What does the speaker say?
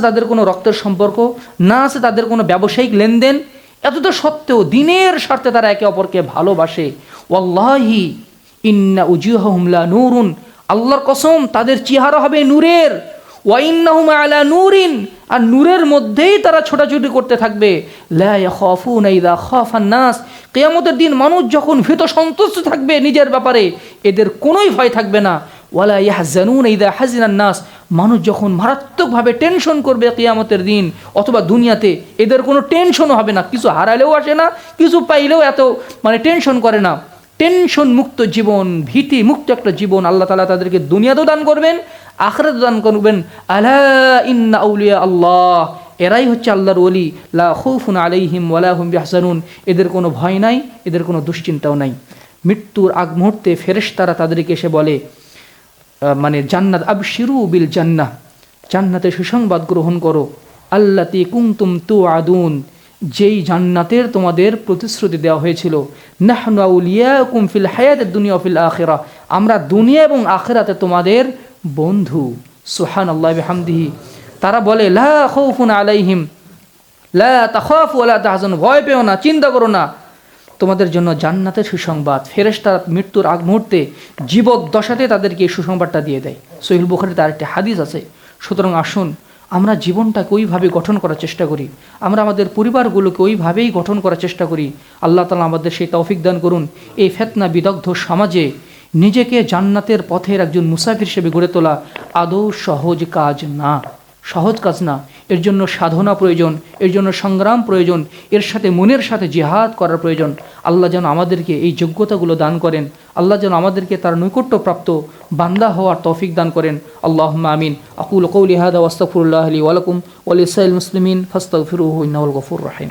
তাদের কোনো রক্তের সম্পর্ক, না আছে তাদের কোনো ব্যবসায়িক লেনদেন, এতটা সত্ত্বেও দিনের স্বার্থে তারা একে অপরকে ভালোবাসে। ওয়াল্লাহি ইন্না উজিহমলা নুরুন। আল্লাহর কসম, তাদের চেহারা হবে নূরের। আলা নূরিন। আর নূরের মধ্যেই তারা ছোটাছুটি করতে থাকবে। নাস। কিয়ামতের দিন মানুষ যখন ভীত সন্তুষ্ট থাকবে নিজের ব্যাপারে, এদের কোনোই ভয় থাকবে না। ওয়ালা ইয়াহজানুন ইদা হাজিনান নাস। মানুষ যখন মারাত্মকভাবে টেনশন করবে কিয়ামতের দিন, অথবা দুনিয়াতে, এদের কোনো টেনশনও হবে না। কিছু হারালেও আসে না, কিছু পাইলেও এত মানে টেনশন করে না। টেনশন মুক্ত জীবন, ভীতি মুক্ত একটা জীবন আল্লাহ তালা তাদেরকে দুনিয়াতেও দান করবেন আখরাত দান করবেন। আলা ইন্না আউলিয়া আল্লাহ, এরাই হচ্ছে আল্লাহর ওলি। লা খৌফুন আলাইহিম ওয়ালা হুম বিহসানুন এদের কোনো ভয় নাই, এদের কোনো দুশ্চিন্তাও নাই। মৃত্যুর আগ মুহূর্তে ফেরেশতারা তাদেরকে এসে বলে মানে জান্নাত, আবশিরু বিল জান্নাহ জান্নাতে সুসংবাদ গ্রহণ করো। আল্লাতি কুমতুম তু আদুন যেই জান্নাতের তোমাদের প্রতিশ্রুতি দেওয়া হয়েছিল। নাহনু আউলিয়াকুম ফিল হায়াতের দুনিয়া ফিল আখেরা, আমরা দুনিয়া এবং আখেরাতে তোমাদের বন্ধু। সুহান আল্লাহ হামদিহি তারা বলে, লা খৌফুন আলাইহিম, লা তাখাফু ওয়ালা তাহজান। ভয় পেও না, চিন্তা করো না। তোমাদের জন্য জান্নাতের সুসংবাদ। ফেরেশতারা মৃত্যুর আগ মুহূর্তে জীবদ্দশাতে তাদেরকে এই সুসংবাদটা দিয়ে দেয়। সহিল বুখারিতে আরেকটি হাদিস আছে। সুতরাং আসুন, আমরা জীবনটাকে ওইভাবে গঠন করার চেষ্টা করি। আমরা আমাদের পরিবারগুলোকে ওইভাবেই গঠন করার চেষ্টা করি। আল্লাহ তালা আমাদের সেই তৌফিক দান করুন। এই ফেতনা বিদগ্ধ সমাজে নিজেকে জান্নাতের পথের একজন মুসাফির হিসেবে গড়ে তোলা আদৌ সহজ কাজ না। সহজ কাজ না। এর জন্য সাধনা প্রয়োজন, এর জন্য সংগ্রাম প্রয়োজন, এর সাথে মনের সাথে জেহাদ করার প্রয়োজন। আল্লাহ যেন আমাদেরকে এই যোগ্যতাগুলো দান করেন। আল্লাহ যেন আমাদেরকে তার নৈকট্যপ্রাপ্ত বান্দা হওয়ার তৌফিক দান করেন। আল্লাহ আমিন। আকুল কৌলিহাদ ওয়াস্তফুল্লাহ আলী ওয়ালাকুম ওয়ালিসাইল মুসলিমিন ফাস্তাগফিরুহু ইনাউল গফুর রাহিম।